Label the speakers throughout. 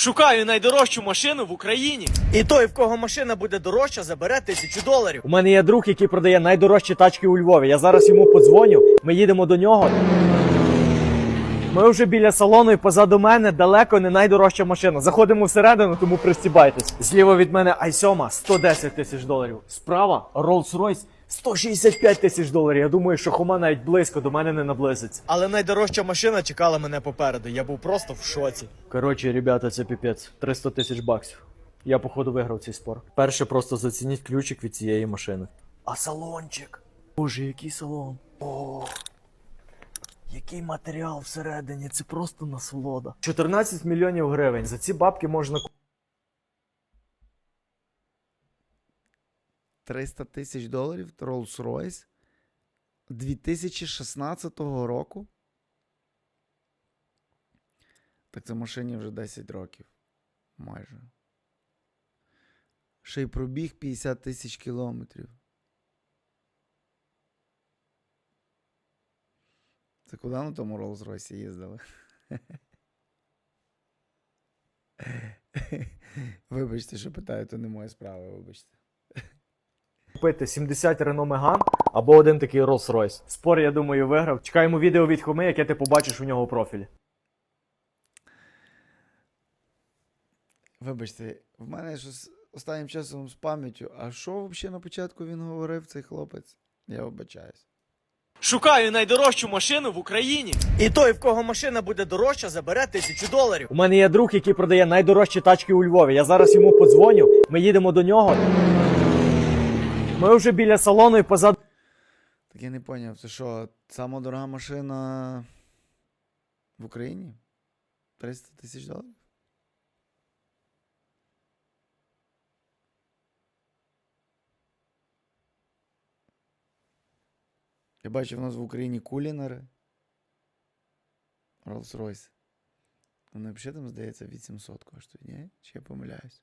Speaker 1: Шукаю найдорожчу машину в Україні.
Speaker 2: І той, в кого машина буде дорожча, забере тисячу доларів.
Speaker 3: У мене є друг, який продає найдорожчі тачки у Львові. Я зараз йому подзвоню. Ми їдемо до нього. Ми вже біля салону і позаду мене далеко не найдорожча машина. Заходимо всередину, тому пристібайтесь. Зліва від мене i7 110 тисяч доларів. Справа Rolls-Royce 165 тисяч доларів. Я думаю, що Хома навіть близько до мене не наблизиться.
Speaker 2: Але найдорожча машина чекала мене попереду. Я був просто в шоці.
Speaker 3: Коротше, ребята, це піпець. 300 тисяч баксів. Я, походу, виграв цей спор. Перше, просто зацініть ключик від цієї машини. А салончик. Боже, який салон. О, який матеріал всередині, це просто насолода. 14 мільйонів гривень. За ці бабки можна
Speaker 4: 300 тисяч доларів Rolls-Royce 2016 року. Так це машині вже 10 років. Майже. Ще й пробіг 50 тисяч кілометрів. Це куди на тому Rolls-Royce їздили? Вибачте, що питаю, то не моя справа, вибачте.
Speaker 3: Купити 70 Renault Megane або один такий Rolls-Royce. Спор, я думаю, виграв. Чекаємо відео від Хоми, яке ти побачиш у нього у профілі.
Speaker 4: Вибачте, в мене щось останнім часом з пам'яттю. А що взагалі на початку він говорив, цей хлопець? Я вибачаюсь.
Speaker 1: Шукаю найдорожчу машину в Україні.
Speaker 2: І той, в кого машина буде дорожча, забере тисячу доларів.
Speaker 3: У мене є друг, який продає найдорожчі тачки у Львові. Я зараз йому подзвоню. Ми їдемо до нього. Ми вже біля салону і позаду.
Speaker 4: Так я не зрозумів, це що, сама дорога машина в Україні? 300 тисяч доларів? Я бачу, в нас в Україні кулінери. Rolls-Royce. Вони взагалі там, здається, 800 коштують, ні? Чи я помиляюсь?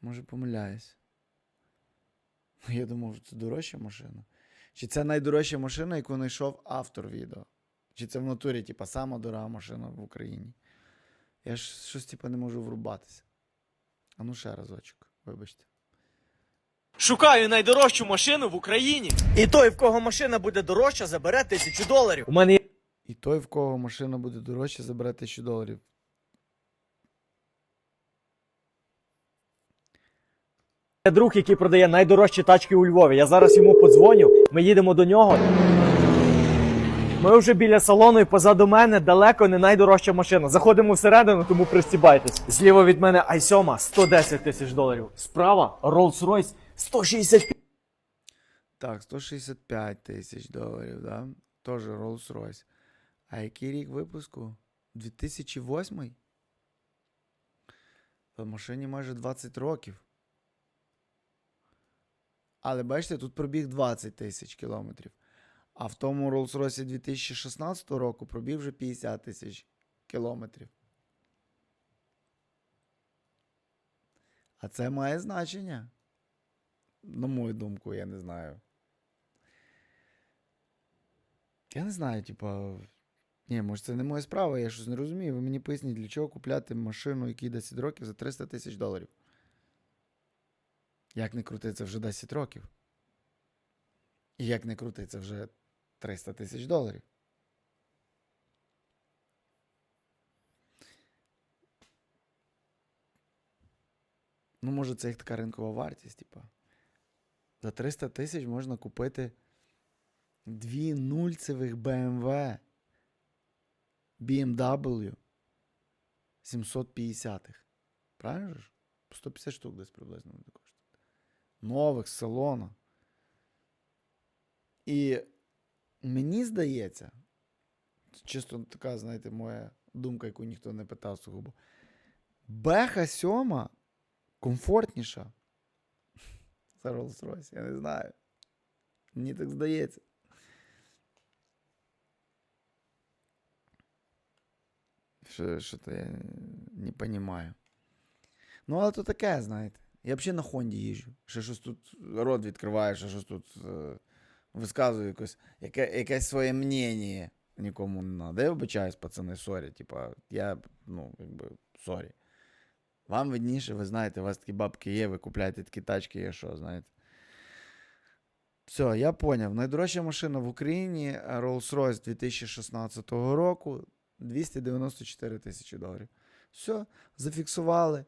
Speaker 4: Може, помиляюсь. Ну, Я думав, це дорожча машина. Чи це найдорожча машина, яку знайшов автор відео? Чи це в натурі, типа, сама дорога машина в Україні? Я ж щось, типа, не можу врубатися. А ну ще разочок, вибачте.
Speaker 1: Шукаю найдорожчу машину в Україні.
Speaker 2: І той, в кого машина буде дорожча, забере тисячу доларів.
Speaker 3: У мене є
Speaker 4: І той, в кого машина буде дорожче, забере 1000 доларів.
Speaker 3: Друг, який продає найдорожчі тачки у Львові. Я зараз йому подзвоню. Ми їдемо до нього. Ми вже біля салону і позаду мене далеко не найдорожча машина. Заходимо всередину, тому пристібайтесь. Зліва від мене i7 110 тисяч доларів. Справа Rolls-Royce 165
Speaker 4: Так, 165 тисяч доларів, да? Тоже Rolls-Royce. А який рік випуску? 2008? В машині майже 20 років. Але бачите, тут пробіг 20 тисяч кілометрів. А в тому Rolls-Royce 2016 року пробіг вже 50 тисяч кілометрів. А це має значення. На мою думку, я не знаю. Я не знаю, типа. Ні, може, це не моя справа, я щось не розумію. Ви мені поясніть, для чого купляти машину, якій 10 років, за 300 тисяч доларів. Як не крути, це вже 10 років. І як не крути, це вже 300 тисяч доларів. Ну, може, це їх така ринкова вартість, типа. За 300 тисяч можна купити дві нульцевих BMW BMW 750-х. Правильно ж? 150 штук десь приблизно коштують. Нових з салона. І мені здається, чисто така, знаєте, моя думка, яку ніхто не питав сугубо. Беха 7 комфортніша. За Rolls-Royce, я не знаю. Мені так здається. Що то я не розумію. Ну, але то таке, знаєте. Я взагалі на Хонді їжджу. Ще щось тут рот відкриваю, ще щось тут е, висказую якось, яке, якесь своє мнення. нікому не надо. Я вибачаюсь, пацани, сорі. Типа, я, ну, якби, сорі. Вам видніше, ви знаєте, у вас такі бабки є, ви купляєте такі тачки, є що, знаєте. Все, я поняв. Найдорожча машина в Україні Rolls-Royce 2016 року 294 тисячі доларів. Все, зафіксували.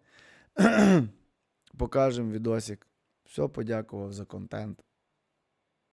Speaker 4: Покажемо відосик. Все, подякував за контент.